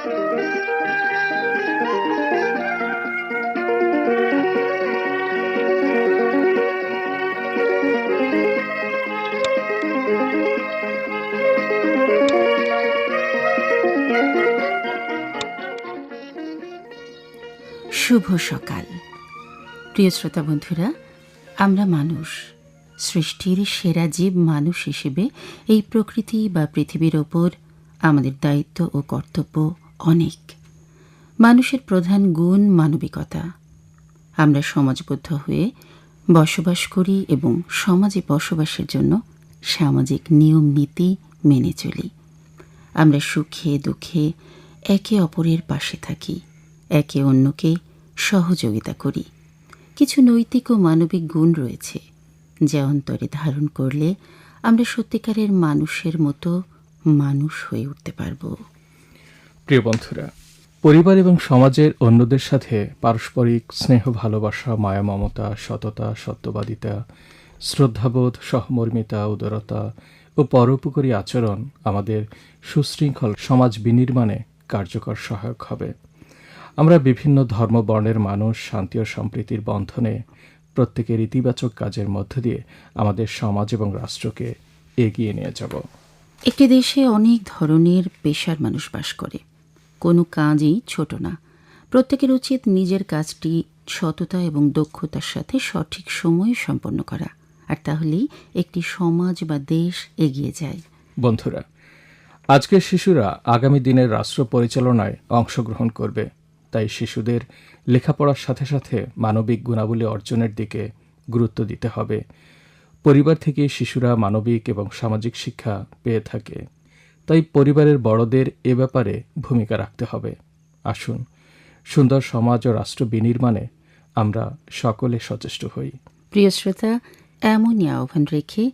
শুভ সকাল। প্রিয় শ্রোতা বন্ধুরা, আমরা মানুষ। সৃষ্টির সেরা জীব মানুষ হিসেবে এই প্রকৃতি বা পৃথিবীর ওপর আমাদের দায়িত্ব ও কর্তব্য অনেক। মানুষের প্রধান গুণ মানবিকতা। আমরা সমাজবদ্ধ হয়ে বসবাস করি এবং সমাজে বসবাসের জন্য সামাজিক নিয়ম, নীতি মেনে চলি। আমরা সুখে দুঃখে একে অপরের পাশে থাকি, একে অন্যকে সহযোগিতা করি। কিছু নৈতিক ও মানবিক গুণ রয়েছে যা অন্তরে ধারণ করলে আমরা সত্যিকারের মানুষের মতো মানুষ হয়ে উঠতে পারব। প্রিয় বন্ধুরা, পরিবার এবং সমাজের অন্যদের সাথে পারস্পরিক স্নেহ, ভালোবাসা, মায়া, মমতা, সততা, সত্যবাদিতা, শ্রদ্ধাবোধ, সহমর্মিতা, উদারতা ও পরোপকারী আচরণ আমাদের সুশৃঙ্খল সমাজ বিনির্মাণে কার্যকর সহায়ক হবে। আমরা বিভিন্ন ধর্ম, বর্ণের মানুষ, শান্তি ও সম্প্রীতির বন্ধনে প্রত্যেকের ইতিবাচক কাজের মধ্য দিয়ে আমাদের সমাজ এবং রাষ্ট্রকে এগিয়ে নিয়ে যাব। একটি দেশে অনেক ধরনের পেশার মানুষ বাস করে। কোনো কাজই ছোট না। প্রত্যেকের উচিত নিজের কাজটি সততা এবং দক্ষতার সাথে সঠিক সময়ে সম্পন্ন করা। আর তাহলেই একটি সমাজ বা দেশ এগিয়ে যায়। বন্ধুরা, আজকের শিশুরা আগামী দিনের রাষ্ট্র পরিচালনায় অংশগ্রহণ করবে। তাই শিশুদের লেখাপড়ার সাথে সাথে মানবিক গুণাবলী অর্জনের দিকে গুরুত্ব দিতে হবে। পরিবার থেকে শিশুরা মানবিক এবং সামাজিক শিক্ষা পেয়ে থাকে। তাই পরিবারের বড়দের এ ব্যাপারে ভূমিকা রাখতে হবে। আসুন সুন্দর সমাজ ও রাষ্ট্র বিনির্মাণে আমরা সকলে সচেষ্ট হই। প্রিয় শ্রোতা এমনই আহ্বান রেখে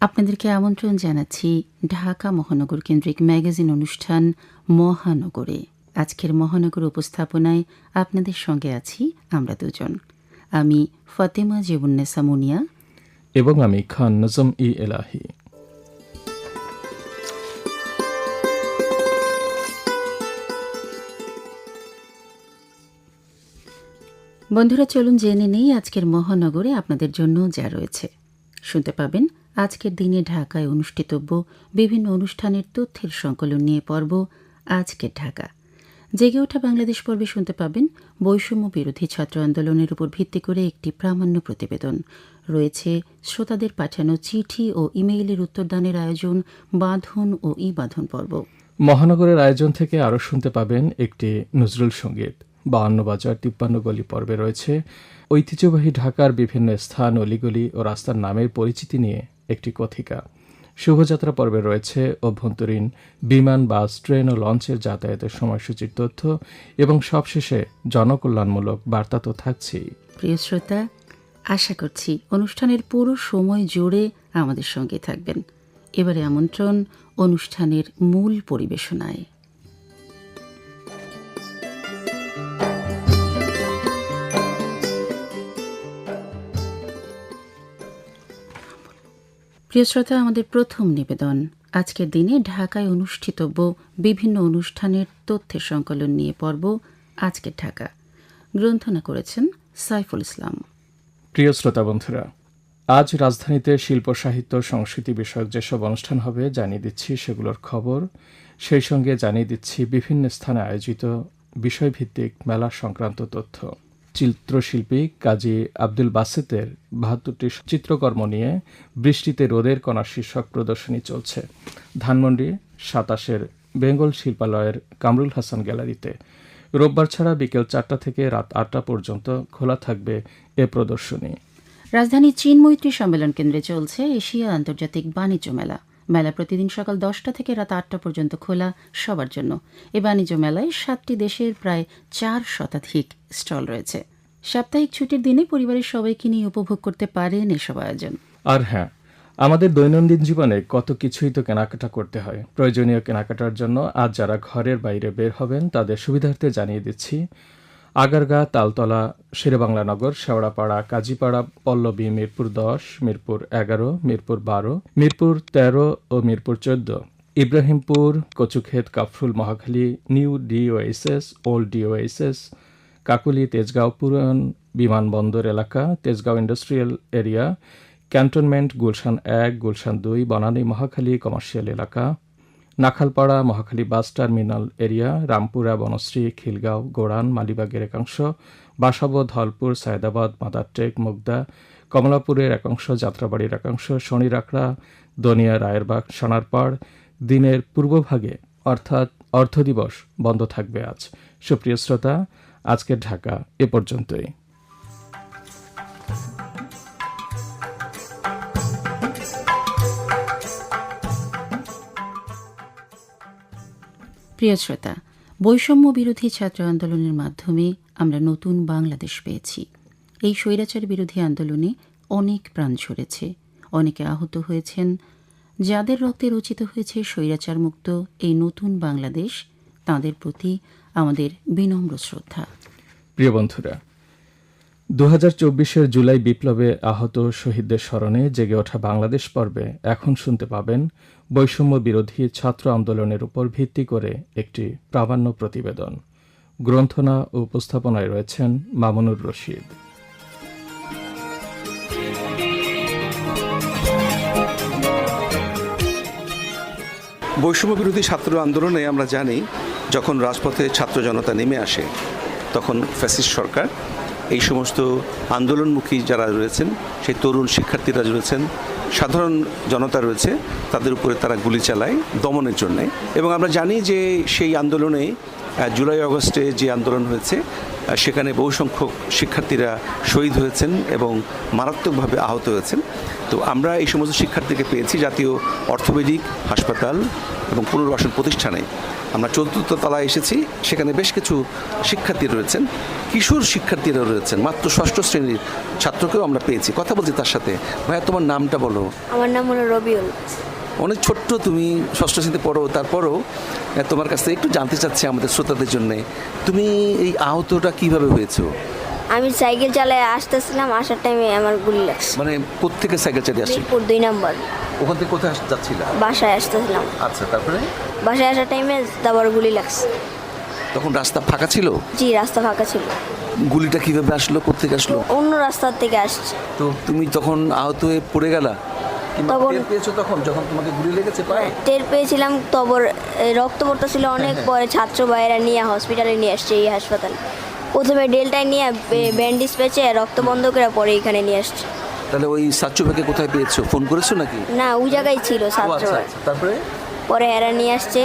আপনাদেরকে আমন্ত্রণ জানাচ্ছি ঢাকা মহানগর কেন্দ্রিক ম্যাগাজিন অনুষ্ঠান মহানগরে। আজকের মহানগর উপস্থাপনায় আপনাদের সঙ্গে আছি আমরা দুজন। আমি ফতেমা জেবুন্নেসা মুনিয়া। এবং আমি খান নজম ই এলাহি। বন্ধুরা, চলুন জেনে নেই আজকের মহানগরে আপনাদের জন্য যা রয়েছে। শুনতে পাবেন আজকের দিনে ঢাকায় অনুষ্ঠিতব্য বিভিন্ন অনুষ্ঠানের তথ্যের সংকলন নিয়ে পর্ব আজকের ঢাকা। জেগে ওঠা বাংলাদেশ পর্বে শুনতে পাবেন বৈষম্য বিরোধী ছাত্র আন্দোলনের উপর ভিত্তি করে একটি প্রামাণ্য প্রতিবেদন। রয়েছে শ্রোতাদের পাঠানো চিঠি ও ইমেইলের উত্তরদানের আয়োজন, বাঁধন ও ই বাঁধন পর্ব। মহানগরের আয়োজন থেকে আরও শুনতে পাবেন একটি নজরুল সংগীত। বাহান্ন বাজার তিপ্পান্ন গলি পর্বে রয়েছে। ঐতিহ্যবাহী ঢাকার বিভিন্ন স্থান, অলিগলি ও রাস্তার নামের পরিচিতি নিয়ে একটি কথিকা। শুভযাত্রা পর্বে রয়েছে অভ্যন্তরীণ বিমান, বাস, ট্রেন ও লঞ্চের যাতায়াতের সময়সূচির তথ্য এবং সবশেষে জনকল্যাণমূলক বার্তা তো থাকছেই। প্রিয় শ্রোতা, আশা করছি অনুষ্ঠানের পুরো সময় জুড়ে আমাদের সঙ্গে থাকবেন। এবারে আমন্ত্রণ অনুষ্ঠানের মূল পরিবেশনায়। প্রিয় শ্রোতা, আমাদের প্রথম নিবেদন। আজকের দিনে ঢাকায় অনুষ্ঠিতব্য বিভিন্ন অনুষ্ঠানের তথ্যের সংকলন নিয়ে পর্ব আজকের ঢাকা। গ্রন্থনা করেছেন সাইফুল ইসলাম। প্রিয় শ্রোতা বন্ধুরা, আজ রাজধানীতে শিল্প, সাহিত্য, সংস্কৃতি বিষয়ক যেসব অনুষ্ঠান হবে জানিয়ে দিচ্ছি সেগুলোর খবর। সেই সঙ্গে জানিয়ে দিচ্ছি বিভিন্ন স্থানে আয়োজিত বিষয়ভিত্তিক মেলা সংক্রান্ত তথ্য। চিত্রশিল্পী কাজী আব্দুল বাসেতের বাহাত্তরটি চিত্রকর্ম নিয়ে বৃষ্টিতে রোদের কণা শীর্ষক প্রদর্শনী চলছে। ধানমন্ডি সাতাশের বেঙ্গল শিল্পালয়ের কামরুল হাসান গ্যালারিতে। রোববার ছাড়া বিকেল চারটা থেকে রাত আটটা পর্যন্ত খোলা থাকবে এ প্রদর্শনী। রাজধানী চীন মৈত্রী সম্মেলন কেন্দ্রে চলছে এশিয়া আন্তর্জাতিক বাণিজ্য মেলা। মেলা প্রতিদিন সকাল দশটা থেকে রাত আটটা পর্যন্ত খোলা সবার জন্য। এ বাণিজ্য মেলায় সাতটি দেশের প্রায় চার শতাধিক স্টল রয়েছে। সাপ্তাহিক ছুটির দিনে পরিবারের সবাইকে নিয়ে উপভোগ করতে পারেন এসব আয়োজন। আর হ্যাঁ আমাদের দৈনন্দিন জীবনে কত কিছুই তো কেনাকাটা করতে হয়। প্রয়োজনীয় কেনাকাটার জন্য আজ যারা ঘরের বাইরে বের হবেন, তাদের সুবিধার্থে জানিয়ে দিচ্ছি আগারগা, তালতলা শেরেবাংলানগর শেওড়াপাড়া, কাজীপাড়া, পল্লবী, মিরপুর দশ, মিরপুর এগারো, মিরপুর বারো, মিরপুর তেরো ও মিরপুর চোদ্দ। Ibrahimpur, Kachukhet, Kafrul Mohakhali, new DOHS, old DOHS, Kakoli, Tejgaon পুরান, বিমানবন্দর এলাকা, Tejgaon industrial area, cantonment, Gulshan এক, গুলশান দুই, বনানী মহাখালী, কমার্শিয়াল এলাকা Nakhalpara Mohakhali bus terminal area, Rampura, Banasree, Khilgaon, Goran, মালিবাগের একাংশ, বাসাবো, ধলপুর, সায়দাবাদ মাদারটেক মুগদা, কমলাপুরের একাংশ, যাত্রাবাড়ির একাংশ, শনিরাকড়া, দনিয়া, রায়েরবাগ, সোনারপাড়, দিনের পূর্বভাগে অর্থাৎ অর্ধ দিবস বন্ধ থাকবে আজ। সুপ্রিয় শ্রোতা, আজকের ঢাকা এ পর্যন্তই। প্রিয় শ্রোতা, বৈষম্য বিরোধী ছাত্র আন্দোলনের মাধ্যমে আমরা নতুন বাংলাদেশ পেয়েছি। এই স্বৈরাচার বিরোধী আন্দোলনে অনেক প্রাণ ঝরেছে অনেকে আহত হয়েছেন। যাদের রক্তে রচিত হয়েছে স্বৈরাচার মুক্ত এই নতুন বাংলাদেশ, তাদের প্রতি আমাদের বিনম্র শ্রদ্ধা। প্রিয় বন্ধুরা দু হাজার জুলাই বিপ্লবে আহত শহীদদের স্মরণে জেগে ওঠা বাংলাদেশ পর্বে এখন শুনতে পাবেন বৈষম্য বিরোধী ছাত্র আন্দোলনের উপর ভিত্তি করে একটি প্রামাণ্য প্রতিবেদন। গ্রন্থনা ও উপস্থাপনায় রয়েছেন মামুনুর রশিদ। বৈষম্য বিরোধী ছাত্র আন্দোলনে আমরা জানি, যখন রাজপথে ছাত্র জনতা নেমে আসে, তখন ফ্যাসিস্ট সরকার, এই সমস্ত আন্দোলনমুখী যারা রয়েছেন, সেই তরুণ শিক্ষার্থীরা রয়েছেন সাধারণ জনতা রয়েছে, তাদের উপরে তারা গুলি চালায়, দমনের জন্যে। এবং আমরা জানি যে সেই আন্দোলনে জুলাই আগস্টে যে আন্দোলন হয়েছে সেখানে বহু সংখ্যক শিক্ষার্থীরা শহীদ হয়েছেন এবং মারাত্মকভাবে আহত হয়েছেন। তো আমরা এই সমস্ত শিক্ষার্থীকে পেয়েছি জাতীয় অর্থোপেডিক হাসপাতাল এবং পুনর্বাসন প্রতিষ্ঠানে। আমরা চতুর্থ তলায় এসেছি। সেখানে বেশ কিছু শিক্ষার্থী রয়েছেন। কিশোর শিক্ষার্থীরা রয়েছেন। মাত্র ষষ্ঠ শ্রেণির ছাত্রকেও আমরা পেয়েছি। কথা বলছি তার সাথে। ভাইয়া তোমার নামটা বলো। আমার নাম হলো রবিউল। অনেক ছোট্ট তুমি ষষ্ঠ শ্রেণীতে পড়ো। তারপরও তোমার কাছ থেকে একটু জানতে চাচ্ছি আমাদের শ্রোতাদের জন্য। তুমি এই আহতটা কীভাবে হয়েছো? আমি সাইকেল চালায় আসতেছিলাম। আসার টাইমে আমার গুলি লাগছে। মানে কোথেকে সাইকেল চালিয়ে আসছি? দুই নম্বর। ওখান থেকে কোথায় যাচ্ছিলা? বাসায় আসতেছিলাম। আচ্ছা তারপরে? বাসায় আসার টাইমে তারপর গুলি লাগছে। তখন রাস্তা ফাঁকা ছিল? জি রাস্তা ফাঁকা ছিল। গুলিটা কীভাবে আসলো? কোথেকে আসলো? অন্য রাস্তার থেকে আসছে। তো তুমি তখন আহত হয়ে পড়ে গেলা? তখন- টের পেয়েছ তখন যখন তোমাকে গুলি লেগেছে পায়ে? টের পেয়েছিলাম তবর রক্ত পড়তেছিল অনেক পরে ছাত্র ভাইয়েরা নিয়ে হসপিটালে নিয়ে আসছে এই হাসপাতালে। প্রথমে ডেলটায় নিয়ে ব্যান্ডেজ পেয়েছে রক্ত বন্ধ করে পরে এখানে নিয়ে আসছে। তাহলে ওই সাচ্চু ভাইকে কোথায় পেয়েছ? ফোন করেছ নাকি? না ওই জায়গায় ছিল ও আচ্ছা আচ্ছা তারপরে? পরে এরা নিয়ে আসছে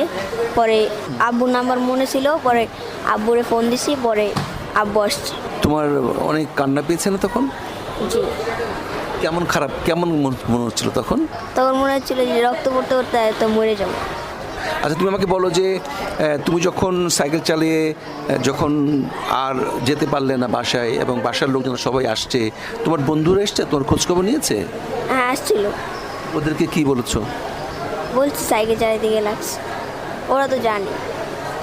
পরে আব্বুর নাম্বার মনে ছিল পরে আব্বুরে ফোন দিছি পরে আব্বু আসছে। তোমার অনেক কান্না পেয়েছে না তখন? জি। কেমন খারাপ কেমন মন- মনে হচ্ছিল তখন? তখন মনে হচ্ছিল যে রক্ত পড়তে পড়তে তো মরে যাব। আচ্ছা তুমি আমাকে বলো যে তুমি যখন সাইকেল চালিয়ে যখন আর যেতে পারলে না বাসায় এবং বাসার লোকজন সবাই আসছে তোমার বন্ধুরা এসছে? তোমার খোঁজখবর নিয়েছে? হ্যাঁ আসছিল। ওদেরকে কি বলেছ? বলছি সাইকেল চালাইতে গিয়ে লাগছে। ওরা তো জানে।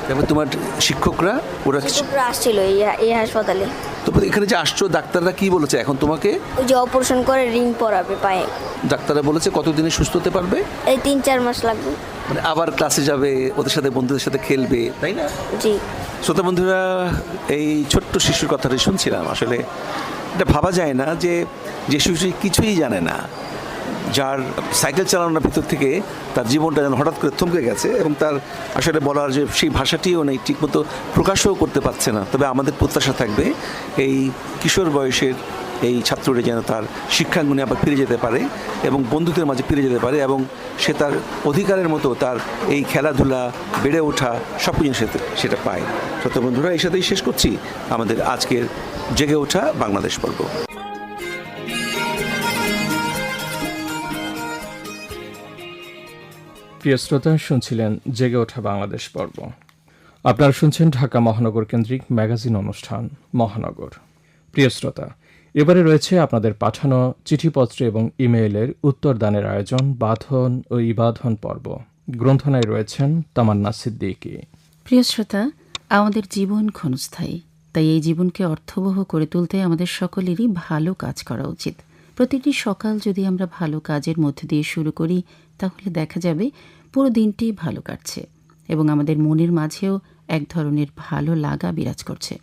তারপর তোমার শিক্ষকরা ওরা কিছু শিক্ষকরা আসছিল এই এই হাসপাতালে। তারপর এখানে যে আসছো ডাক্তাররা কি বলেছে? এখন তোমাকে ওই যে অপারেশন করে রিং পরাবে পায়ে। ডাক্তাররা বলেছে কতদিনে সুস্থ হতে পারবে? এই তিন চার মাস লাগবে। মানে আবার ক্লাসে যাবে ওদের সাথে বন্ধুদের সাথে খেলবে তাই না? জি। শ্রোতা বন্ধুরা এই ছোট্ট শিশুর কথাটাই শুনছিলাম। আসলে এটা ভাবা যায় না যে যে শিশু কিছুই জানে না। যার সাইকেল চালানোর ভিতর থেকে তার জীবনটা যেন হঠাৎ করে থমকে গেছে এবং তার আসলে বলার যে সেই ভাষাটিও নেই, ঠিকমতো প্রকাশও করতে পারছে না। তবে আমাদের প্রত্যাশা থাকবে এই কিশোর বয়সের এই ছাত্রটি যেন তার শিক্ষাঙ্গনে আবার ফিরে যেতে পারে এবং বন্ধুদের মাঝে ফিরে যেতে পারে এবং সে তার অধিকারের মতো তার এই খেলাধুলা, বেড়ে ওঠা সব কিছু সেটা পায়। শ্রোতা বন্ধুরা, এই সাথেই শেষ করছি। আমাদের আজকের জেগে ওঠা বাংলাদেশ পর্ব। প্রিয় শ্রোতা, শুনছিলেন জেগে ওঠা বাংলাদেশ পর্ব। আপনারা শুনছেন ঢাকা মহানগর কেন্দ্রিক ম্যাগাজিন অনুষ্ঠান, মহানগর। প্রিয় শ্রোতা, এবারে রয়েছে আপনাদের পাঠানো চিঠিপত্র এবং ইমেইলের উত্তরদানের আয়োজন, বাঁধন ও ইবাধন পর্ব। গ্রন্থনায় রয়েছেন তামান্না সিদ্দিকী। প্রিয় শ্রোতা, আমাদের জীবন ক্ষণস্থায়ী, তাই এই জীবনকে অর্থবহ করে তুলতে আমাদের সকলেরই ভালো কাজ করা উচিত। প্রতিটি সকাল যদি আমরা ভালো কাজের মধ্যে দিয়ে শুরু করি, তাহলে দেখা যাবে পুরো দিনটি ভালো কাটছে এবং আমাদের মনের মাঝেও এক ধরনের ভালো লাগা বিরাজ করছে।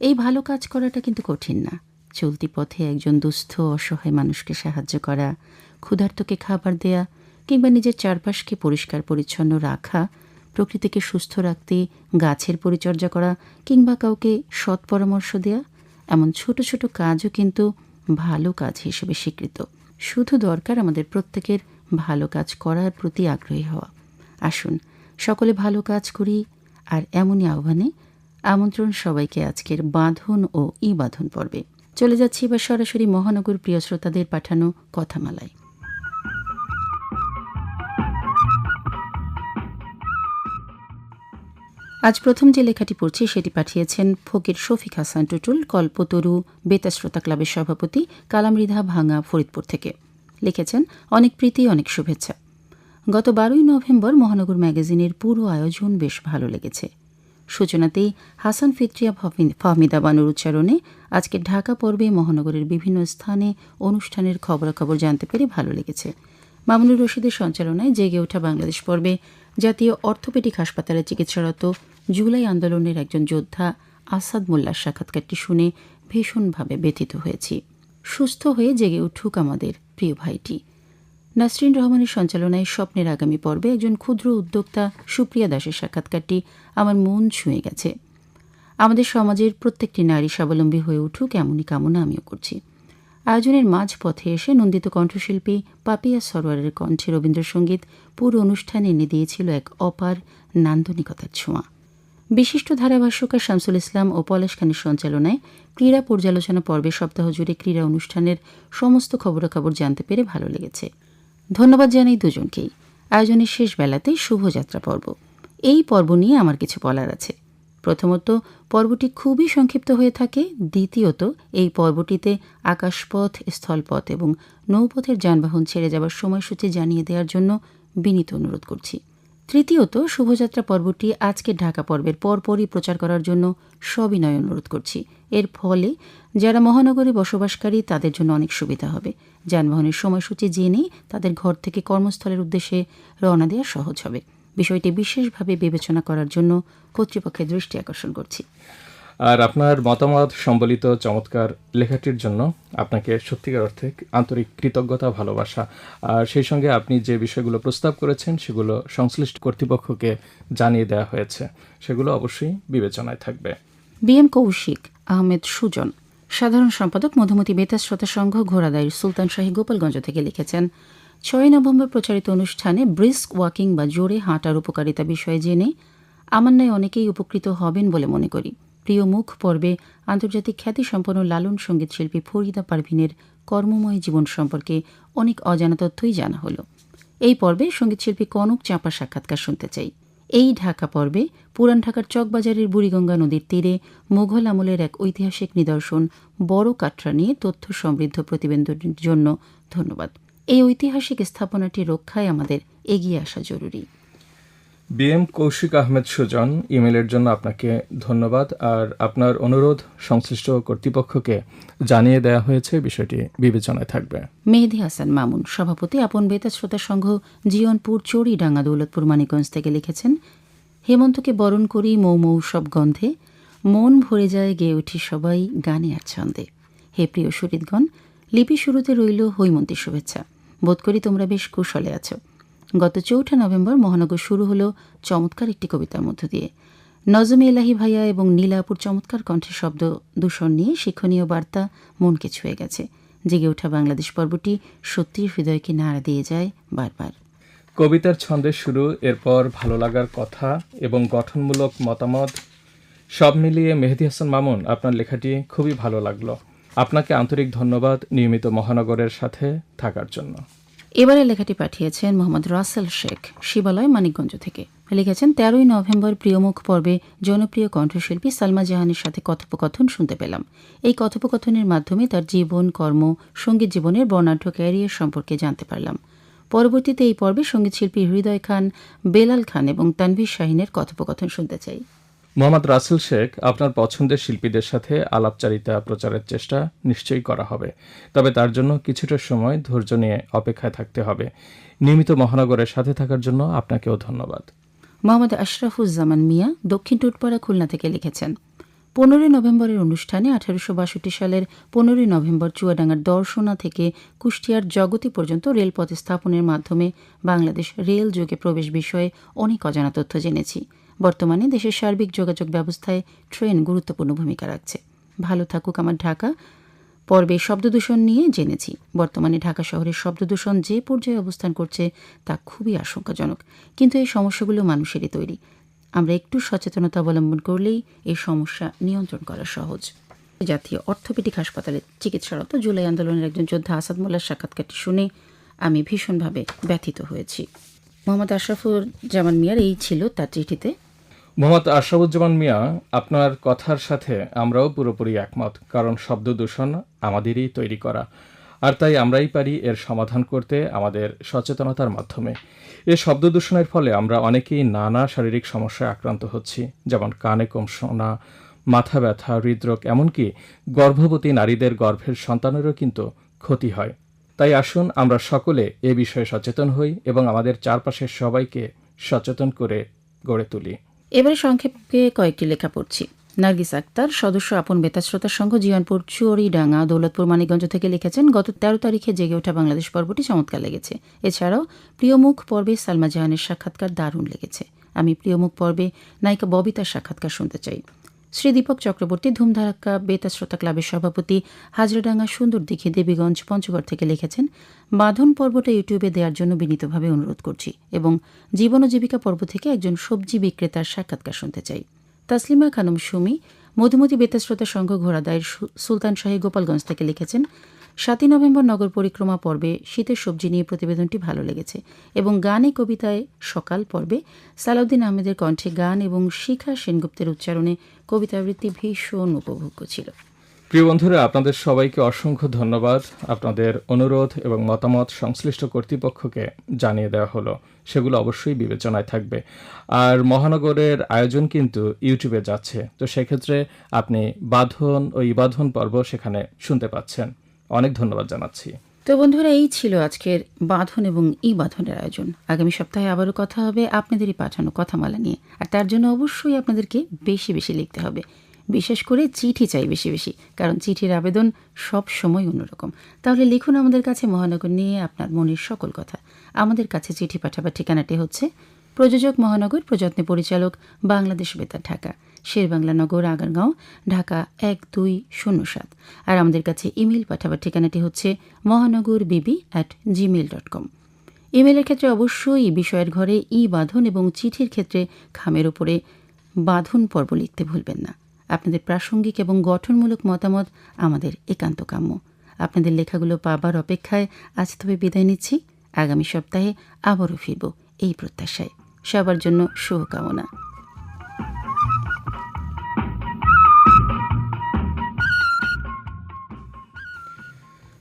এই ভালো কাজ করাটা কিন্তু কঠিন না। চলতি পথে একজন দুস্থ, অসহায় মানুষকে সাহায্য করা, ক্ষুধার্তকে খাবার দেয়া কিংবা নিজের চারপাশকে পরিষ্কার পরিচ্ছন্ন রাখা, প্রকৃতিকে সুস্থ রাখতে গাছের পরিচর্যা করা কিংবা কাউকে সৎ পরামর্শ দেয়া, এমন ছোট ছোট কাজও কিন্তু ভালো কাজ হিসেবে স্বীকৃত। শুধু দরকার আমাদের প্রত্যেকের ভালো কাজ করার প্রতি আগ্রহী হওয়া। আসুন, সকলে ভালো কাজ করি, আর এমনই আহ্বানে আমন্ত্রণ সবাইকে আজকের বাঁধন ও ই বাঁধন পর্বে। চলে যাচ্ছি এবার সরাসরি মহানগর প্রিয় শ্রোতাদের পাঠানো কথামালায়। আজ প্রথম যে লেখাটি পড়ছি, সেটি পাঠিয়েছেন ফকির শফিক হাসান টুটুল, কল্পতরু বেতা শ্রোতা ক্লাবের সভাপতি কালামৃধা ভাঙা ফরিদপুর থেকে। লিখেছেন, অনেক প্রীতি, অনেক শুভেচ্ছা। গত বারোই নভেম্বর মহানগর ম্যাগাজিনের পুরো আয়োজন বেশ ভালো লেগেছে। সূচনাতেই হাসান ফিত্রিয়া ফাহমিদা বানুর উচ্চারণে আজকে ঢাকা পর্বে মহানগরের বিভিন্ন স্থানে অনুষ্ঠানের খবরাখবর জানতে পেরে ভালো লেগেছে। মামুনুর রশিদের সঞ্চালনায় জেগে ওঠা বাংলাদেশ পর্বে জাতীয় অর্থোপেডিক হাসপাতালে চিকিৎসারত জুলাই আন্দোলনের একজন যোদ্ধা আসাদ মোল্লার সাক্ষাৎকারটি শুনে ভীষণভাবে ব্যথিত হয়েছি। সুস্থ হয়ে জেগে উঠুক আমাদের প্রিয় ভাইটি। নাসরিন রহমানের সঞ্চালনায় স্বপ্নের আগামী পর্বে একজন ক্ষুদ্র উদ্যোক্তা সুপ্রিয়া দাসের সাক্ষাৎকারটি আমার মন ছুঁয়ে গেছে। আমাদের সমাজের প্রত্যেকটি নারী স্বাবলম্বী হয়ে উঠুক এমনই কামনা আমিও করছি। আয়োজনের মাঝ পথে এসে নন্দিত কণ্ঠশিল্পী পাপিয়া সরোয়ারের কণ্ঠে রবীন্দ্রসঙ্গীত পুরো অনুষ্ঠানে এনে দিয়েছিল এক অপার নান্দনিকতার ছোঁয়া। বিশিষ্ট ধারাভাষ্যকার শামসুল ইসলাম ও পলাশ খানের সঞ্চালনায় ক্রীড়া পর্যালোচনা পর্বে সপ্তাহ জুড়ে ক্রীড়া অনুষ্ঠানের সমস্ত খবরাখবর জানতে পেরে ভালো লেগেছে। ধন্যবাদ জানাই দুজনকেই। আয়োজনের শেষ বেলাতে শুভযাত্রা পর্ব। এই পর্ব নিয়ে আমার কিছু বলার আছে। প্রথমত, পর্বটি খুবই সংক্ষিপ্ত হয়ে থাকে। দ্বিতীয়ত, এই পর্বটিতে আকাশপথ, স্থলপথ এবং নৌপথের যানবাহন ছেড়ে যাবার সময়সূচি জানিয়ে দেওয়ার জন্য বিনীত অনুরোধ করছি। তৃতীয়ত শুভযাত্রা পর্বটি আজকে ঢাকা পর্বের পরপরই প্রচার করার জন্য সবিনয় অনুরোধ করছি। এর ফলে যারা মহানগরে বসবাসকারী, তাদের জন্য অনেক সুবিধা হবে। যানবাহনের সময়সূচি জেনে তাদের ঘর থেকে কর্মস্থলের উদ্দেশ্যে রওনা দেওয়া সহজ হবে। বিষয়টি বিশেষভাবে বিবেচনা করার জন্য কর্তৃপক্ষের দৃষ্টি আকর্ষণ করছি। আর আপনার মতামত সম্বলিত চমৎকার লেখাটির জন্য আপনাকে সত্যিকার অর্থে আন্তরিক কৃতজ্ঞতা, ভালোবাসা। আর সেই সঙ্গে আপনি যে বিষয়গুলো প্রস্তাব করেছেন, সেগুলো সংশ্লিষ্ট কর্তৃপক্ষকে জানিয়ে দেওয়া হয়েছে। সেগুলো অবশ্যই বিবেচনায় থাকবে। B M Kaushik, Ahmed Sujan. সাধারণ সম্পাদক মধুমতি বেতার শ্রোতা সংঘ, ঘোড়াদাইর সুলতান শাহী, গোপালগঞ্জ থেকে লিখেছেন ছয় নভেম্বর প্রচারিত অনুষ্ঠানে ব্রিস্ক ওয়াকিং বা জোরে হাঁটার উপকারিতা বিষয়ে জেনে আমার নয় অনেকেই উপকৃত হবেন বলে মনে করি। প্রিয় মুখ পর্বে আন্তর্জাতিক খ্যাতিসম্পন্ন লালন সংগীত শিল্পী ফরিদা পারভিনের কর্মময় জীবন সম্পর্কে অনেক অজানা তথ্যই জানা হলো। এই পর্বে সঙ্গীতশিল্পী কনক চাঁপা সাক্ষাৎকার শুনতে চাই। এই ঢাকা পর্বে পুরান ঢাকার চকবাজারের বুড়িগঙ্গা নদীর তীরে মুঘল আমলের এক ঐতিহাসিক নিদর্শন বড় কাটরা নিয়ে তথ্য সমৃদ্ধ প্রতিবেদনের জন্য ধন্যবাদ। এই ঐতিহাসিক স্থাপনাটি রক্ষায় আমাদের এগিয়ে আসা জরুরি। বি এম কৌশিক আহমেদ সুজন ইমেলের জন্য আপনাকে ধন্যবাদ, আর আপনার অনুরোধ সংশ্লিষ্ট কর্তৃপক্ষকে জানিয়ে দেয়া হয়েছে, বিষয়টি বিবেচনায় থাকবে। মেহেদি হাসান মামুন, সভাপতি আপন বেতার শ্রোতা সংঘ জিয়নপুর চড়িডাঙ্গা দৌলতপুর মানিকগঞ্জ থেকে লিখেছেন, হেমন্তকে বরণ করি মৌ মৌ সব গন্ধে, মন ভরে যায় গেয়ে উঠি সবাই গানে আর ছন্দে। হে প্রিয় সুরিতগণ লিপি শুরুতে রইল হৈমন্তী শুভেচ্ছা। বোধ করি তোমরা বেশ কুশলে আছো। গত চৌঠা নভেম্বর মহানগর শুরু হলো চমৎকার একটি কবিতার মধ্য দিয়ে। নজমে এলাহি ভাইয়া এবং নীলাপুর চমৎকার কণ্ঠে শব্দ দূষণ নিয়ে শিক্ষণীয় বার্তা মনকে ছুঁয়ে গেছে। জেগে ওঠা বাংলাদেশ পর্বটি সত্যি হৃদয়কে নাড়া দিয়ে যায় বারবার। কবিতার ছন্দের শুরু, এরপর ভালো লাগার কথা এবং গঠনমূলক মতামত, সব মিলিয়ে মেহেদি হাসান মামুন, আপনার লেখাটি খুবই ভালো লাগল। আপনাকে আন্তরিক ধন্যবাদ নিয়মিত মহানগরের সাথে থাকার জন্য। এবারে লেখাটি পাঠিয়েছেন মোহাম্মদ রাসেল শেখ, শিবালয়, মানিকগঞ্জ থেকে। লিখেছেন, তেরোই নভেম্বর প্রিয়মুখ পর্বে জনপ্রিয় কণ্ঠশিল্পী সালমা জাহানের সাথে কথোপকথন শুনতে পেলাম। এই কথোপকথনের মাধ্যমে তার জীবন, কর্ম, সংগীত জীবনের বর্ণাঢ্য ক্যারিয়ার সম্পর্কে জানতে পারলাম। পরবর্তীতে এই পর্বে সঙ্গীতশিল্পী হৃদয় খান, বেলাল খান এবং তানভীর শাহিনের কথোপকথন শুনতে চাই। মোহাম্মদ রাসেল শেখ আপনার পছন্দের শিল্পীদের সাথে আলাপচারিতা প্রচারের চেষ্টা নিশ্চয়ই করা হবে। তবে তার জন্য কিছুটা সময় ধৈর্য নিয়ে অপেক্ষায় থাকতে হবে। নিয়মিত মহানগরের সাথে থাকার জন্য আপনাকেও ধন্যবাদ। মোহাম্মদ আশরাফুজ্জামান মিয়া দক্ষিণ টুটপাড়া খুলনা থেকে লিখেছেন, পনেরোই নভেম্বরের অনুষ্ঠানে আঠারোশো বাষট্টি সালের পনেরোই নভেম্বর চুয়াডাঙ্গার দর্শনা থেকে কুষ্টিয়ার জগতি পর্যন্ত রেলপথ স্থাপনের মাধ্যমে বাংলাদেশ রেল যুগে প্রবেশ বিষয়ে অনেক অজানা তথ্য জেনেছি। বর্তমানে দেশের সার্বিক যোগাযোগ ব্যবস্থায় ট্রেন গুরুত্বপূর্ণ ভূমিকা রাখছে। ভালো থাকুক আমার ঢাকা। পর্বে শব্দদূষণ নিয়ে জেনেছি। বর্তমানে ঢাকা শহরের শব্দদূষণ যে পর্যায়ে অবস্থান করছে তা খুবই আশঙ্কাজনক। কিন্তু এই সমস্যাগুলো মানুষেরই তৈরি। আমরা একটু সচেতনতা অবলম্বন করলেই এই সমস্যা নিয়ন্ত্রণ করা সহজ। জাতীয় অর্থোপেডিক হাসপাতালে চিকিৎসারত জুলাই আন্দোলনের একজন যোদ্ধা আসাদ মোল্লার সাক্ষাৎকারটি শুনে আমি ভীষণভাবে ব্যথিত হয়েছি। মোহাম্মদ আশরাফুর জামান মিয়ার এই ছিল তার চিঠিতে। মোহাম্মদ আশরাফুজ্জামান মিয়া, আপনার কথার সাথে আমরাও পুরোপুরি একমত, কারণ শব্দ দূষণ আমাদেরই তৈরি করা। আর তাই আমরাই পারি এর সমাধান করতে আমাদের সচেতনতার মাধ্যমে। এ শব্দ দূষণের ফলে আমরা অনেকেই নানা শারীরিক সমস্যায় আক্রান্ত হচ্ছি, যেমন কানে কম শোনা মাথা ব্যথা, হৃদরোগ, এমনকি গর্ভবতী নারীদের গর্ভের সন্তানেরও কিন্তু ক্ষতি হয়। তাই আসুন আমরা সকলে এ বিষয়ে সচেতন হই এবং আমাদের চারপাশের সবাইকে সচেতন করে গড়ে তুলি। এবারে সংক্ষেপে কয়েকটি লেখা পড়ছি। নার্গিস আক্তার, সদস্য আপন বেতার শ্রোতার সংঘ জিয়ানপুর, চুয়ারিডাঙ্গা, দৌলতপুর, মানিকগঞ্জ থেকে লিখেছেন, গত তেরো তারিখে জেগে ওঠা বাংলাদেশ পর্বটি চমৎকার লেগেছে। এছাড়াও, প্রিয়মুখ পর্বে সালমা জাহানের সাক্ষাৎকার দারুণ লেগেছে। আমি প্রিয়মুখ পর্বে নায়িকা ববিতার সাক্ষাৎকার শুনতে চাই। শ্রী দীপক চক্রবর্তী ধুমধারাক্কা বেতার শ্রোতা ক্লাবের সভাপতি হাজরাডাঙ্গা সুন্দর দিঘি দেবীগঞ্জ পঞ্চগড় থেকে লিখেছেন, বাঁধন পর্বটা ইউটিউবে দেওয়ার জন্য বিনীতভাবে অনুরোধ করছি এবং জীবন ও জীবিকা পর্ব থেকে একজন সবজি বিক্রেতার সাক্ষাৎকার শুনতে চাই। তাসলিমা খানম সুমি, মধুমতি বেতার শ্রোতা সংঘ ঘোড়াদায়ের সুলতান শাহী গোপালগঞ্জ থেকে লিখেছেন, সাতই নভেম্বর নগর পরিক্রমা পর্বে শীতের সবজি নিয়ে প্রতিবেদনটি ভালো লেগেছে এবং গানে কবিতায় সকাল পর্বে সালাউদ্দিন আহমেদের কণ্ঠে গান এবং শিখা সেনগুপ্তের উচ্চারণে কবিতা আবৃত্তি ভীষণ উপভোগ্য ছিল। প্রিয় বন্ধুরা, আপনাদের সবাইকে অসংখ্য ধন্যবাদ। আপনাদের অনুরোধ এবং মতামত সংশ্লিষ্ট কর্তৃপক্ষকে জানিয়ে দেওয়া হলো। সেগুলো অবশ্যই বিবেচনায় থাকবে। আর মহানগরের আয়োজন কিন্তু ইউটিউবে যাচ্ছে। তো সেক্ষেত্রে আপনি বাঁধন ও ইবাধন পর্ব সেখানে শুনতে পাচ্ছেন। অনেক ধন্যবাদ জানাচ্ছি। তো বন্ধুরা, এই ছিল আজকের বাঁধন এবং ই বাঁধনের আয়োজন। আগামী সপ্তাহে আবারও কথা হবে আপনাদেরই পাঠানো কথামালা নিয়ে। আর তার জন্য অবশ্যই আপনাদেরকে বেশি বেশি লিখতে হবে। বিশেষ করে চিঠি চাই বেশি বেশি, কারণ চিঠির আবেদন সব সময় অন্যরকম। তাহলে লিখুন আমাদের কাছে মহানগর নিয়ে আপনার মনের সকল কথা। আমাদের কাছে চিঠি পাঠাবার ঠিকানাটি হচ্ছে প্রযোজক মহানগর, প্রযত্নে পরিচালক, বাংলাদেশ বেতার, ঢাকা। শেরবাংলা নগর, আগারগাঁও, ঢাকা এক দুই শূন্য সাত। আর আমাদের কাছে ইমেল পাঠাবার ঠিকানাটি হচ্ছে মহানগর বিবি অ্যাট জিমেল ডট কম ইমেলের ক্ষেত্রে অবশ্যই বিষয়ের ঘরে ই বাঁধন এবং চিঠির ক্ষেত্রে খামের ওপরে বাঁধন পর্ব লিখতে ভুলবেন না। আপনাদের প্রাসঙ্গিক এবং গঠনমূলক মতামত আমাদের একান্ত কাম্য। আপনাদের লেখাগুলো পাবার অপেক্ষায় আজ তবে বিদায় নিচ্ছি। আগামী সপ্তাহে আবারও ফিরব এই প্রত্যাশায়। সবার জন্য শুভকামনা।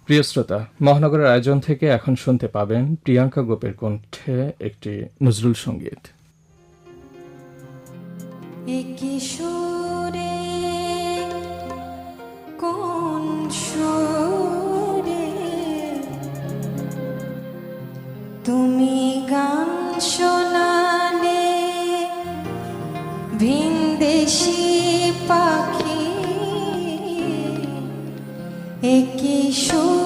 প্রিয় শ্রোতা, মহানগরের আয়োজন থেকে এখন শুনতে পাবেন প্রিয়াঙ্কা গোপের কণ্ঠে একটি নজরুল সংগীত। কোন তুমি গান শোনালে ভিনদেশি পাখি এ কিশোরে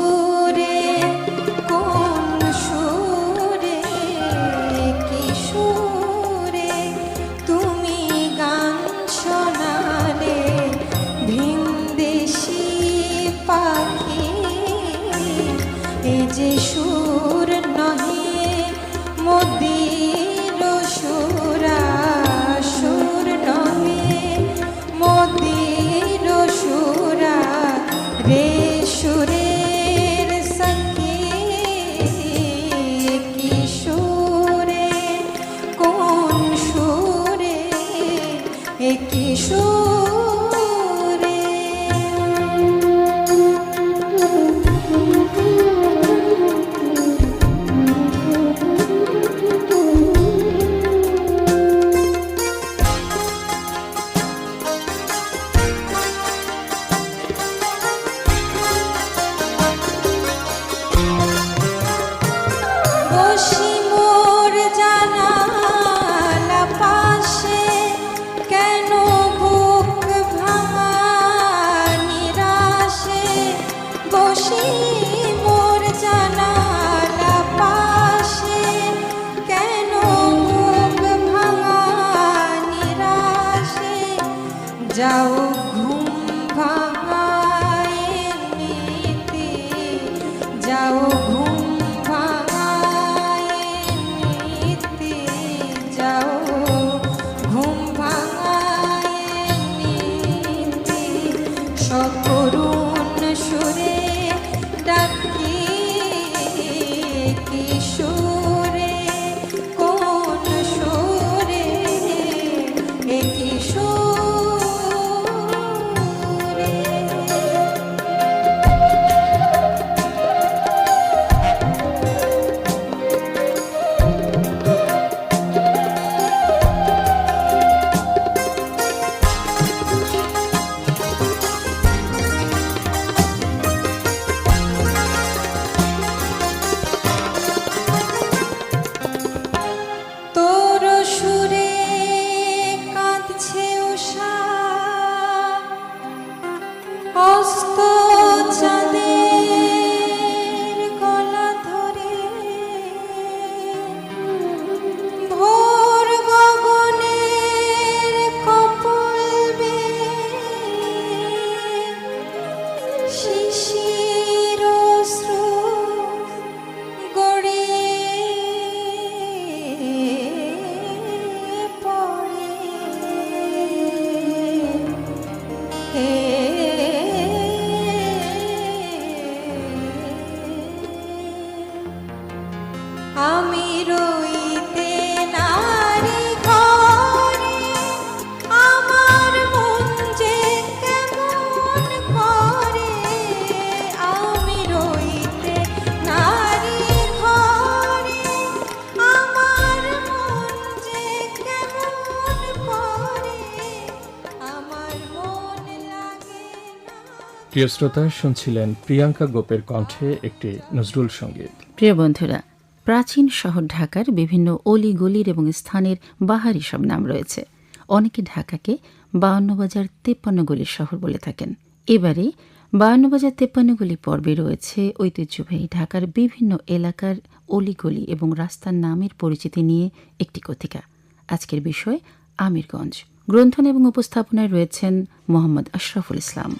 প্রিয় শ্রোতা শুনছিলেন প্রিয়াঙ্কা গোপের কণ্ঠে একটি নজরুল সংগীত। প্রিয় বন্ধুরা প্রাচীন শহর ঢাকার বিভিন্ন অলি গলির এবং স্থানের বাহারি সব নাম রয়েছে। অনেকে ঢাকাকে বাউন্ন বাজার তেপ্পান্ন গলির শহর বলে থাকেন। এবারে বাউন্ন বাজার তেপ্পান্ন গলি পর্বে রয়েছে ঐতিহ্যবাহী ঢাকার বিভিন্ন এলাকার অলিগলি এবং রাস্তার নামের পরিচিতি নিয়ে একটি কথিকা। আজকের বিষয় আমিরগঞ্জ। গ্রন্থন এবং উপস্থাপনায় রয়েছেন মোহাম্মদ আশরাফুল ইসলাম।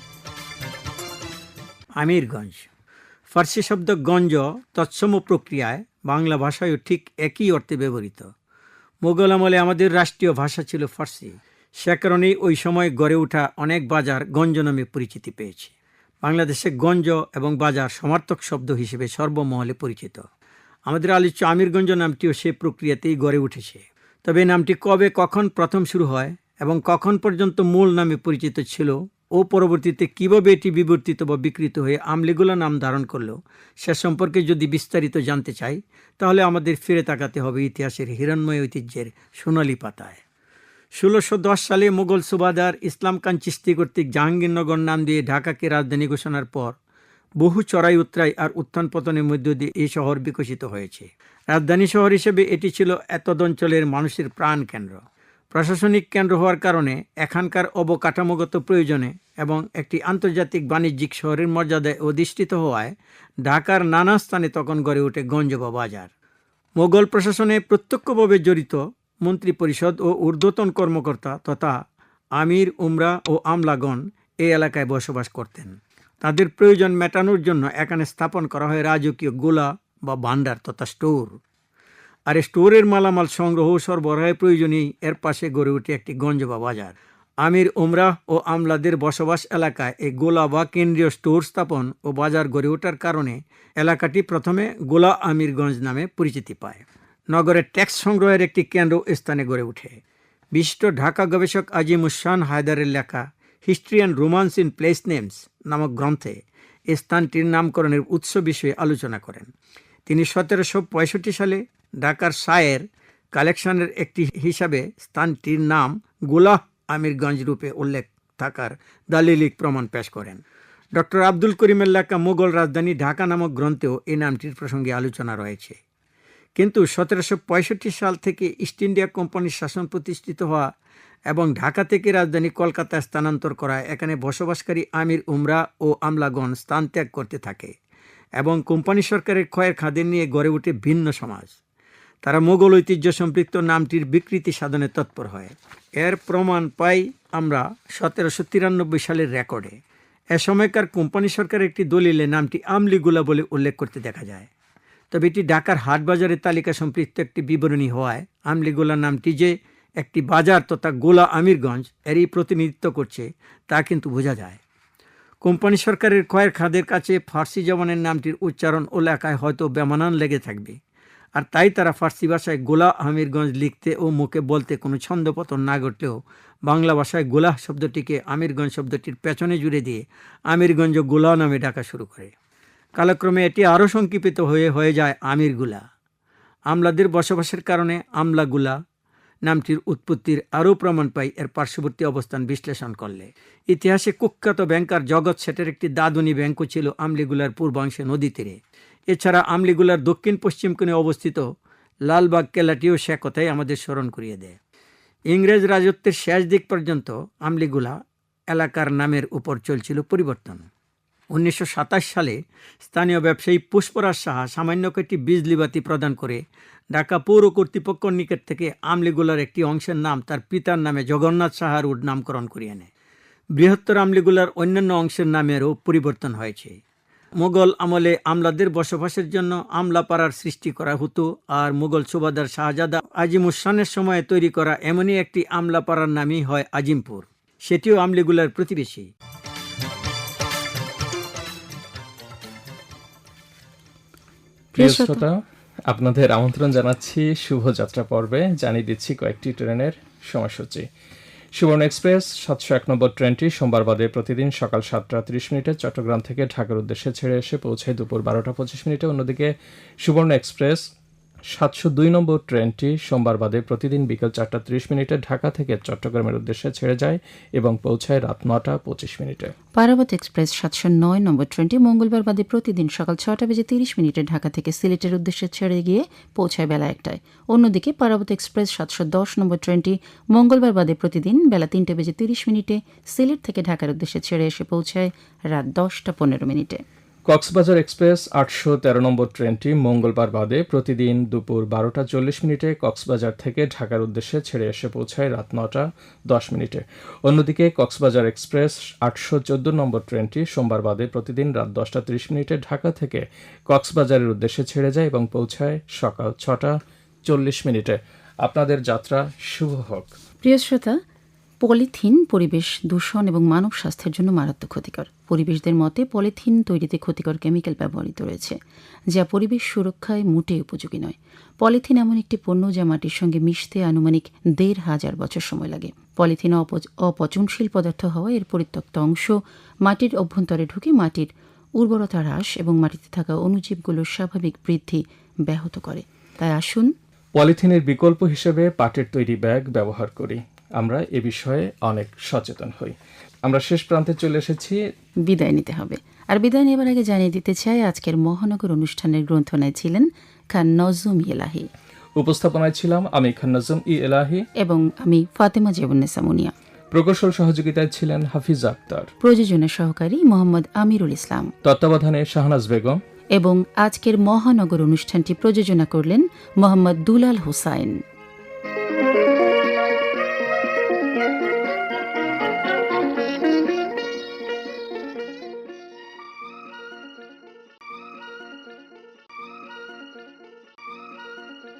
আমিরগঞ্জ। ফার্সি শব্দ গঞ্জ তৎসম প্রক্রিয়ায় বাংলা ভাষায়ও ঠিক একই অর্থে ব্যবহৃত। মোগল আমলে আমাদের রাষ্ট্রীয় ভাষা ছিল ফার্সি। সে কারণেই ওই সময় গড়ে ওঠা অনেক বাজার গঞ্জ নামে পরিচিতি পেয়েছে। বাংলাদেশে গঞ্জ এবং বাজার সমার্থক শব্দ হিসেবে সর্বমহলে পরিচিত। আমাদের আলোচ্য আমিরগঞ্জ নামটিও সে প্রক্রিয়াতেই গড়ে উঠেছে। তবে নামটি কবে কখন প্রথম শুরু হয় এবং কখন পর্যন্ত মূল নামে পরিচিত ছিল ও পরবর্তীতে কীভাবে এটি বিবর্তিত বা বিকৃত হয়ে আমলিগুলা নাম ধারণ করল, সে সম্পর্কে যদি বিস্তারিত জানতে চাই, তাহলে আমাদের ফিরে তাকাতে হবে ইতিহাসের হিরণময় ঐতিহ্যের সোনালী পাতায়। ষোলোশো দশ সালে মোগল সুবাদার ইসলাম খান চিস্তি কর্তৃক জাহাঙ্গীরনগর নাম দিয়ে ঢাকাকে রাজধানী ঘোষণার পর বহু চড়াই উত্তরাই আর উত্থান পতনের মধ্য দিয়ে এই শহর বিকশিত হয়েছে। রাজধানী শহর হিসেবে এটি ছিল এতদ অঞ্চলের মানুষের প্রাণ কেন্দ্র প্রশাসনিক কেন্দ্র হওয়ার কারণে এখানকার অবকাঠামোগত প্রয়োজনে এবং একটি আন্তর্জাতিক বাণিজ্যিক শহরের মর্যাদায় অধিষ্ঠিত হওয়ায় ঢাকার নানা স্থানে তখন গড়ে ওঠে গঞ্জ বা বাজার। মোগল প্রশাসনে প্রত্যক্ষভাবে জড়িত মন্ত্রী পরিষদ ও ঊর্ধ্বতন কর্মকর্তা তথা আমির, উমরা ও আমলাগণ এই এলাকায় বসবাস করতেন। তাদের প্রয়োজন মেটানোর জন্য এখানে স্থাপন করা হয় রাজকীয় গোলা বা ভাণ্ডার তথা স্টোর। আর স্টোরের মালামাল সংগ্রহ সরবরাহের প্রয়োজনেই এর পাশে গড়ে ওঠে একটি গঞ্জ বা বাজার। আমির উমরাহ ও আমলাদের বসবাস এলাকায় এই গোলা বা কেন্দ্রীয় স্টোর স্থাপন ও বাজার গড়ে ওঠার কারণে এলাকাটি প্রথমে গোলা আমিরগঞ্জ নামে পরিচিতি পায়। নগরের ট্যাক্স সংগ্রহের একটি কেন্দ্র স্থানে গড়ে ওঠে। বিশিষ্ট ঢাকা গবেষক আজিম উসান হায়দারের লেখা history and romance in place names নামক গ্রন্থে স্থানটির নামকরণের উৎস বিষয়ে আলোচনা করেন। তিনি সতেরোশো পঁয়ষট্টি সালে ঢাকার সায়ের কালেকশনের একটি হিসাবে স্থানটির নাম গোলাহ আমিরগঞ্জ রূপে উল্লেখ থাকার দালিলিক প্রমাণ পেশ করেন। ডক্টর আব্দুল করিমের লেখা মোগল রাজধানী ঢাকা নামক গ্রন্থেও এই নামটির প্রসঙ্গে আলোচনা রয়েছে। কিন্তু সতেরোশো পঁয়ষট্টি সাল থেকে ইস্ট ইন্ডিয়া কোম্পানির শাসন প্রতিষ্ঠিত হওয়া এবং ঢাকা থেকে রাজধানী কলকাতায় স্থানান্তর করা এখানে বসবাসকারী আমির উমরা ও আমলাগণ স্থান ত্যাগ করতে থাকে এবং কোম্পানি সরকারের ক্ষয়ের খাদের নিয়ে গড়ে ওঠে ভিন্ন সমাজ। তারা মোগল ঐতিহ্য সম্পৃক্ত নামটির বিকৃতি সাধনে তৎপর হয়। এর প্রমাণ পাই আমরা সতেরোশো তিরানব্বই সালের রেকর্ডে। এ সময়কার কোম্পানি সরকারের একটি দলিলে নামটি আমলিগুলা বলে উল্লেখ করতে দেখা যায়। তবে এটি ঢাকার হাটবাজারের তালিকা সম্পৃক্ত একটি বিবরণী হওয়ায় আমলিগোলা নামটি যে একটি বাজার তথা গোলা আমিরগঞ্জ এরই প্রতিনিধিত্ব করছে, তা কিন্তু বোঝা যায়। কোম্পানি সরকারের ক্ষয়ের খাদের কাছে ফার্সি জবানের নামটির উচ্চারণ ও লেখায় হয়তো বেমানান লেগে থাকবে। আর তাই তারা ফার্সি ভাষায় গোলা আমিরগঞ্জ লিখতে ও মুখে বলতে কোনো ছন্দপতন না ঘটলেও বাংলা ভাষায় গোলাহ শব্দটিকে আমিরগঞ্জ শব্দটির পেছনে জুড়ে দিয়ে আমিরগঞ্জ গোলা নামে ডাকা শুরু করে। কালক্রমে এটি আরও সংক্ষিপ্ত হয়ে হয়ে যায় আমিরগুলা আমলাদের বসবাসের কারণে আমলাগুলা নামটির উৎপত্তির আরও প্রমাণ পাই এর পার্শ্ববর্তী অবস্থান বিশ্লেষণ করলে। ইতিহাসে কুখ্যাত ব্যাংকার জগৎ সেটের একটি দাদুনি ব্যাংকও ছিল আমলিগুলার পূর্বাংশে নদী তীরে এছাড়া আমলিগুলার দক্ষিণ পশ্চিম কোণে অবস্থিত লালবাগ কেলাটিও সে কথাই আমাদের স্মরণ করিয়ে দেয়। ইংরেজ রাজত্বের শেষ দিক পর্যন্ত আমলিগুলা এলাকার নামের উপর চলছিল পরিবর্তন। উনিশশো সাতাশ সালে স্থানীয় ব্যবসায়ী পুষ্পরাজ সাহা সামান্য কয়েকটি বিজলি বাতি প্রদান করে ঢাকা পৌর কর্তৃপক্ষের নিকট থেকে আমলিগুলার একটি অংশের নাম তার পিতার নামে জগন্নাথ সাহার উড নামকরণ করিয়ে নেয়। বৃহত্তর আমলিগুলার অন্যান্য অংশের নামেরও পরিবর্তন হয়েছে। মোগল আমলে আমলাদের বসবাসের জন্য আমলাপাড়ার সৃষ্টি করা হতো আর মোগল সুবাদার শাহজাদা আজিমুসানের সময়ে তৈরি করা এমনই একটি আমলাপাড়ার নামই হয় আজিমপুর। সেটিও আমলিগুলার প্রতিবেশী। প্রিয়। শ্রোতা, আপনাদের আমন্ত্রণ জানাচ্ছি শুভযাত্রা পর্বে। জানিয়ে দিচ্ছি কয়েকটি ট্রেনের সময়সূচি। সুবর্ণ এক্সপ্রেস, সাতশো এক নম্বর ট্রেনটি সোমবার বাদে প্রতিদিন সকাল সাতটা ত্রিশ মিনিটে চট্টগ্রাম থেকে ঢাকার উদ্দেশ্যে ছেড়ে এসে পৌঁছায় দুপুর বারোটা পঁচিশ মিনিটে। অন্যদিকে সুবর্ণ এক্সপ্রেস সাতশো দুই নম্বর ট্রেনটি সোমবার বাদে প্রতিদিন বিকেল চারটা ত্রিশ মিনিটে ঢাকা থেকে চট্টগ্রামের উদ্দেশ্যে ছেড়ে যায় এবং পৌঁছায় রাত নটা পঁচিশ মিনিটে। পারাবত এক্সপ্রেস সাতশো নয় নম্বর ট্রেনটি মঙ্গলবার বাদে প্রতিদিন সকাল ছটা বেজে তিরিশ মিনিটে ঢাকা থেকে সিলেটের উদ্দেশ্যে ছেড়ে গিয়ে পৌঁছায় বেলা একটায়। অন্যদিকে পারাবত এক্সপ্রেস সাতশো দশ নম্বর ট্রেনটি মঙ্গলবার বাদে প্রতিদিন বেলা তিনটে বেজে তিরিশ মিনিটে সিলেট থেকে ঢাকার উদ্দেশ্যে ছেড়ে এসে পৌঁছায় রাত দশটা পনেরো মিনিটে। কক্সবাজার এক্সপ্রেস আটশো তেরো নম্বর ট্রেনটি মঙ্গলবার বাদে প্রতিদিন দুপুর বারোটা চল্লিশ মিনিটে কক্সবাজার থেকে ঢাকার উদ্দেশ্যে ছেড়ে এসে পৌঁছায় রাত নটা দশ মিনিটে। অন্যদিকে কক্সবাজার এক্সপ্রেস আটশো চোদ্দ নম্বর ট্রেনটি সোমবার বাদে প্রতিদিন রাত দশটা ত্রিশ মিনিটে ঢাকা থেকে কক্সবাজারের উদ্দেশ্যে ছেড়ে যায় এবং পৌঁছায় সকাল ছটা চল্লিশ মিনিটে। আপনাদের যাত্রা শুভ হোক। প্রিয় শ্রোতা পলিথিন পরিবেশ দূষণ এবং মানব স্বাস্থ্যের জন্য মারাত্মক ক্ষতিকর। পরিবেশদের মতে, পলিথিন তৈরিতে ক্ষতিকর কেমিক্যাল ব্যবহৃত রয়েছে, যা পরিবেশ সুরক্ষায় মোটেই উপযোগী নয়। পলিথিন এমন একটি পণ্য যা মাটির সঙ্গে মিশতে আনুমানিক দেড় হাজার বছর সময় লাগে। পলিথিন অপ- অপচনশীল পদার্থ হওয়া এর পরিত্যক্ত অংশ মাটির অভ্যন্তরে ঢুকে মাটির উর্বরতা হ্রাস এবং মাটিতে থাকা অণুজীবগুলোর স্বাভাবিক বৃদ্ধি ব্যাহত করে। তাই আসুন পলিথিনের বিকল্প হিসেবে পাটের তৈরি ব্যাগ ব্যবহার করি। আমরা এ বিষয়ে অনেক সচেতন হই। আমরা শেষ প্রান্তে চলে এসেছি। বিদায় নিতে হবে। আর বিদায় নেবার আগে জানিয়ে দিতে চাই আজকের মহানগর অনুষ্ঠানের গ্রন্থনায় ছিলেন খান নজুম এলাহি উপস্থাপনায় ছিলাম আমি খান নজম ই এলাহি এবং আমি ফাতেমা জেবুন্নেসা মুনিয়া। প্রকৌশল সহযোগিতায় ছিলেন হাফিজ আক্তার। প্রযোজনা সহকারী মোহাম্মদ আমিরুল ইসলাম। তত্ত্বাবধানে শাহনাজ বেগম। এবং আজকের মহানগর অনুষ্ঠানটি প্রযোজনা করলেন মোহাম্মদ দুলাল হোসাইন।